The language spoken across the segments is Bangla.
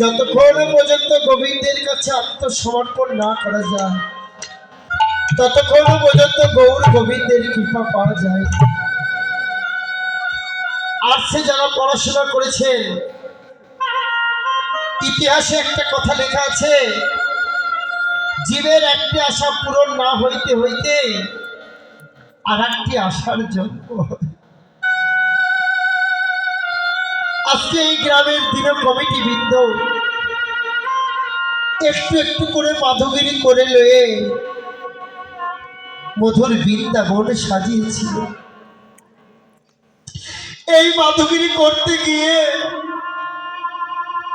যতক্ষণ পর্যন্ত গোবিন্দের কাছে আত্মসমর্পণ না করা যায়, ততক্ষণ পর্যন্ত গৌর গোবিন্দের কৃপা পাওয়া যায় আর্টসে যারা পড়াশোনা করেছেন ইতিহাসে একটা কথা লেখা আছে, জীবের একটি আশা পূরণ না হইতে হইতে আর একটি আশার জন্ম হয়। আজকে এই গ্রামের দিন কমিটি বৃন্দ, একটু একটু করে মাধবগিরি করে লয়ে মধুর বৃন্দাবন সাজিয়েছিল। এই মাধবগিরি করতে গিয়ে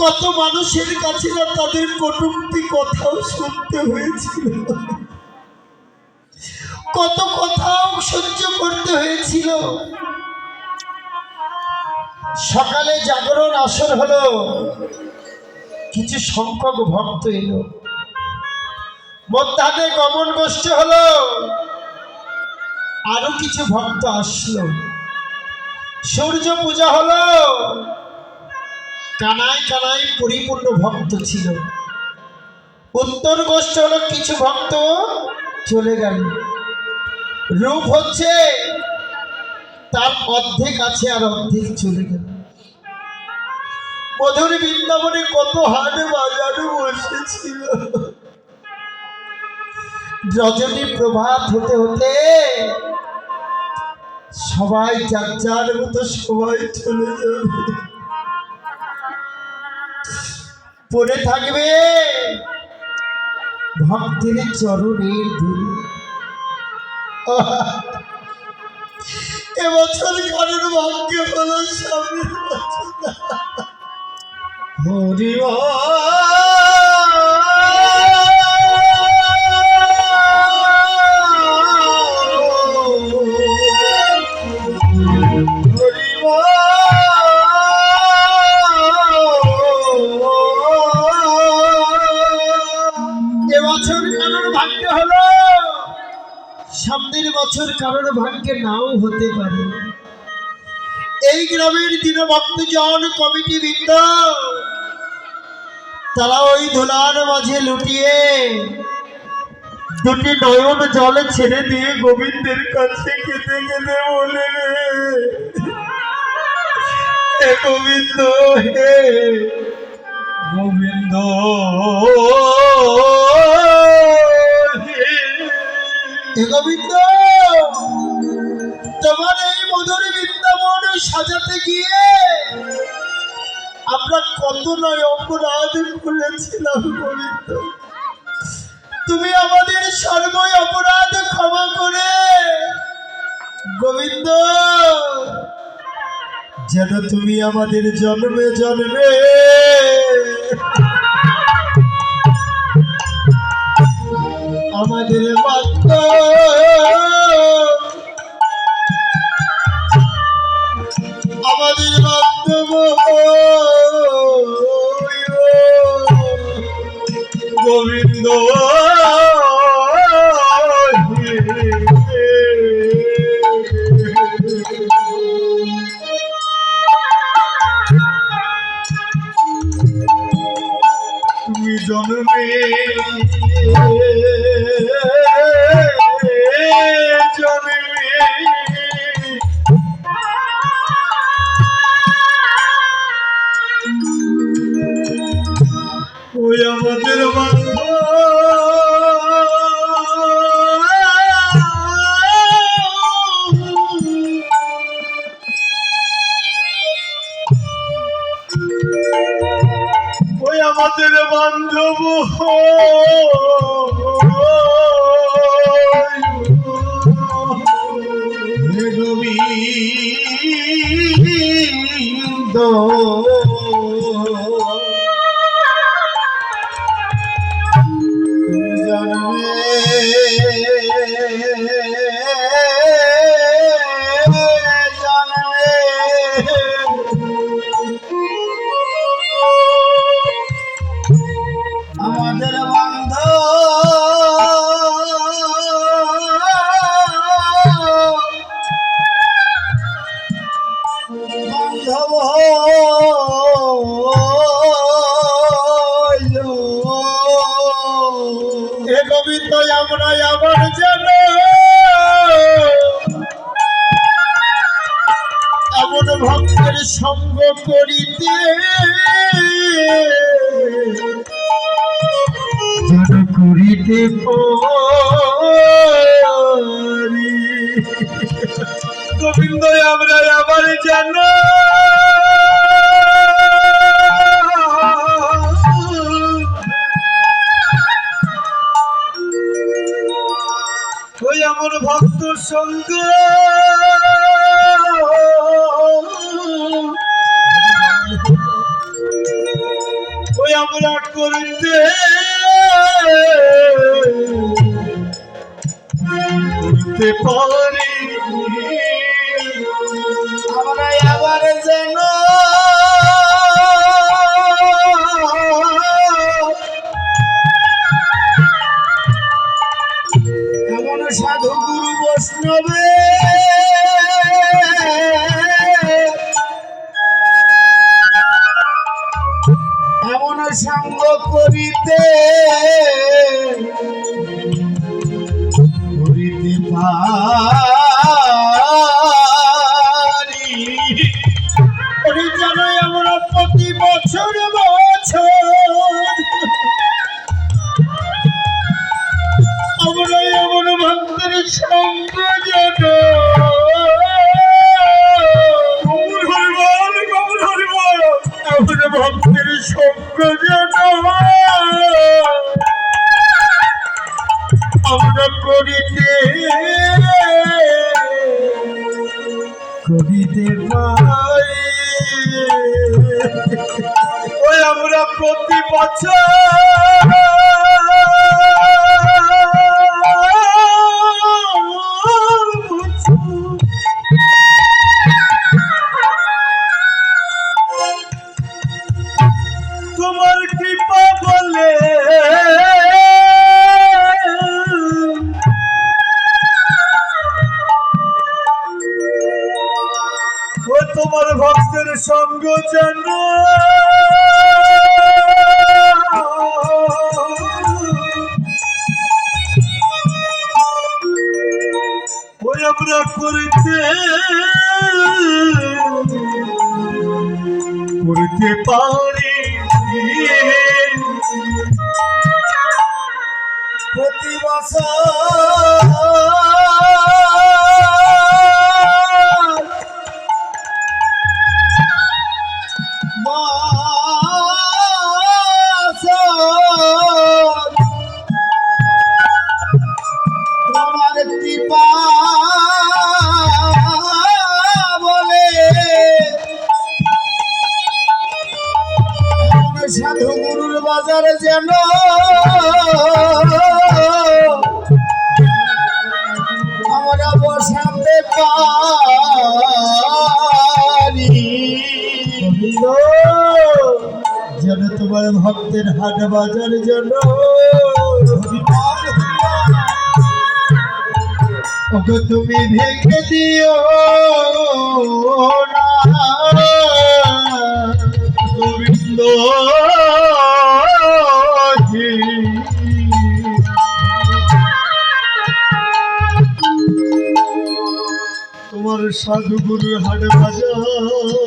কত মানুষের কাছে না তাদের কটুক্তি কথাও শুনতে হয়েছিল। কত কথাও সহ্য করতে হয়েছিল। সকালে জাগরণ আসর হলো। কিছু সংখ্যক ভক্ত এলো। মধ্যাহ্নে গমন গোষ্ঠী হলো। আরও কিছু ভক্ত আসলো। সূর্য পূজা হলো। কানায় কানায় পরিপূর্ণ ভক্ত ছিল। উত্তর গোষ্ঠ হলো কিছু ভক্ত চলে গেল। রূপ হচ্ছে তার অর্ধেক আছে আর অর্ধেক চলে গেল। মধুর বৃন্দাবনে কত হাট বাজারও বসেছিল। রজনী প্রভাত হতে হতে সবাই যার যার মতো সবাই চলে যাবে। পড়ে থাকবে ভক্তের চরণের ধুলি এবছর কারোর ভাগ্যে হলো সামনে হরি এবছর কারোর ভাগ্যে হলো? সামনের বছর কারোর ভাগ্যে নাও হতে পারে। এই গ্রামের দীনভক্তজন কমিটি বৃন্দ, তারা ওই ধুলার মাঝে লুটিয়ে দুটি নয়ন জলে ছেড়ে দিয়ে গোবিন্দের কাছে কেঁদে কেঁদে বলে গোবিন্দ, হে গোবিন্দ গোবিন্দ, তোমার এই মধুর বৃন্দাবন সাজাতে গিয়ে আমরা কত নয় অপরাধ করেছিলাম গোবিন্দ। তুমি আমাদের সর্বই অপরাধ ক্ষমা করে গোবিন্দ, যেন তুমি আমাদের জন্মে জন্মে আমাদের মাত্র আমাদের মাধ্যম গোবিন্দ জন্মে ওই আমাদের বান্ধব গোবিন্দ ভক্তের সঙ্গ করিতে। যেন করিতে গোবিন্দ আমরা আবার যেন ওই আমার ভক্ত সঙ্গ আমরা করিতে। করতে পারি আমরা আবার যেন সাধু গুরু বৈষ্ণবে সঙ্গ যেন ভক্তের সঙ্গ যেন আমরা করিতে ওই আমরা প্রতি বছর যেন আমরা বসাতে পারি যেন তোমার ভক্তের হাট বাজার যেন ওকে তুমি ভেঙে দিও তোমার সাধু গুরু হাট বাজার।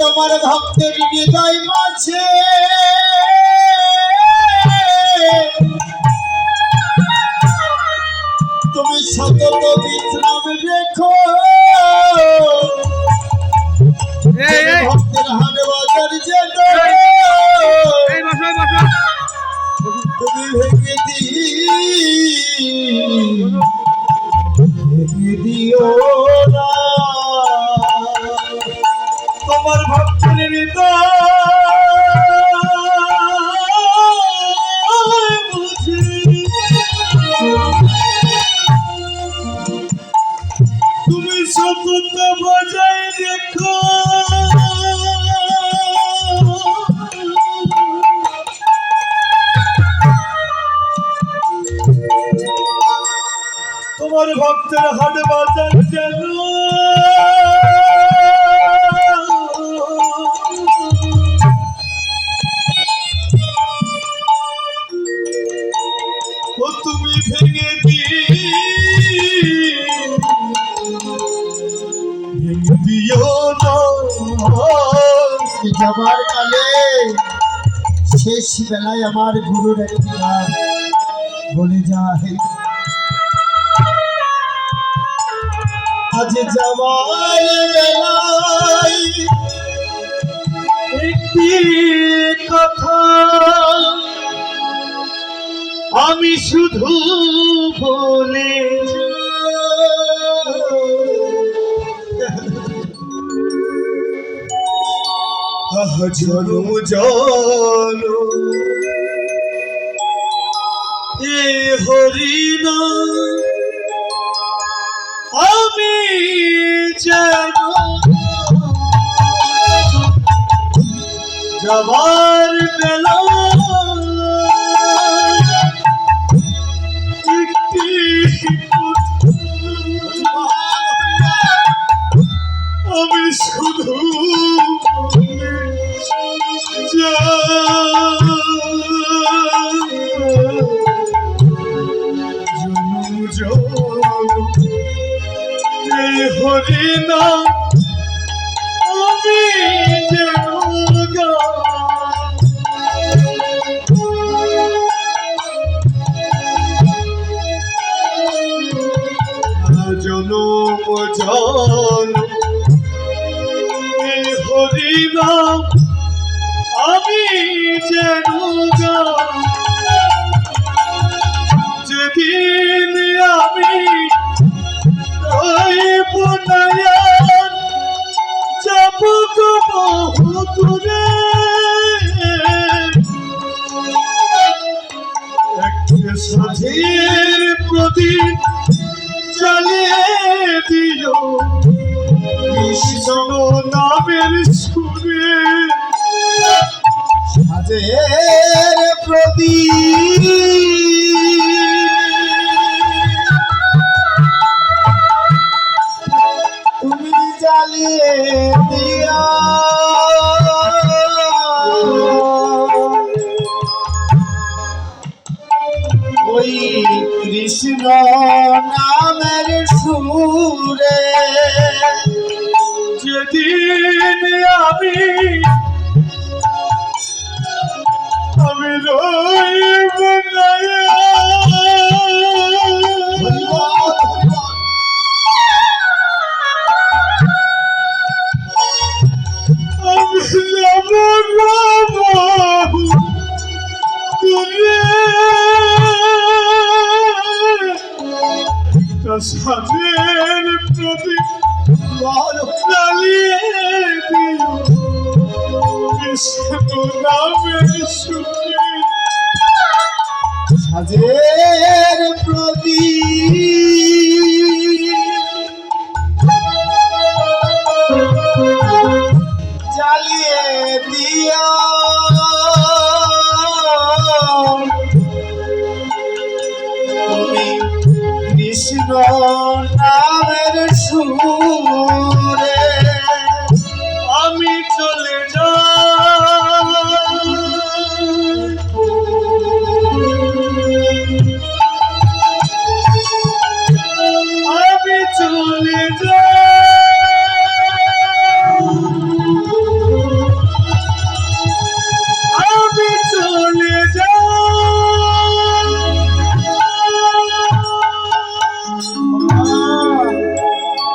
তোমার ভক্তের হৃদয় মাঝে। তুমি সতত বিশ্রাম রেখো। ভক্তের হাটে বাজার যেন। তুমি ভেঙে দি ভেঙে দিও। আমার ভক্তের তুমি সততা বজায় রেখো তোমার ভক্তের হাট বাজার জানো যাবার কালে শেষ বেলায় আমার গুরুর একটি গান বলে যায়, আজ যাবার বেলায় একটি কথা। আমি শুধু বলে জনম জন এ হরিণ আমি যেন যাবার বেলা হরিণা আমি যেন গা জনম জন এই হরিনাম কৃষ্ণ নামের সুরে সাজের প্রতি তুমি জ্বালিয়ে কৃষ্ণ নামের সুরে। সাজের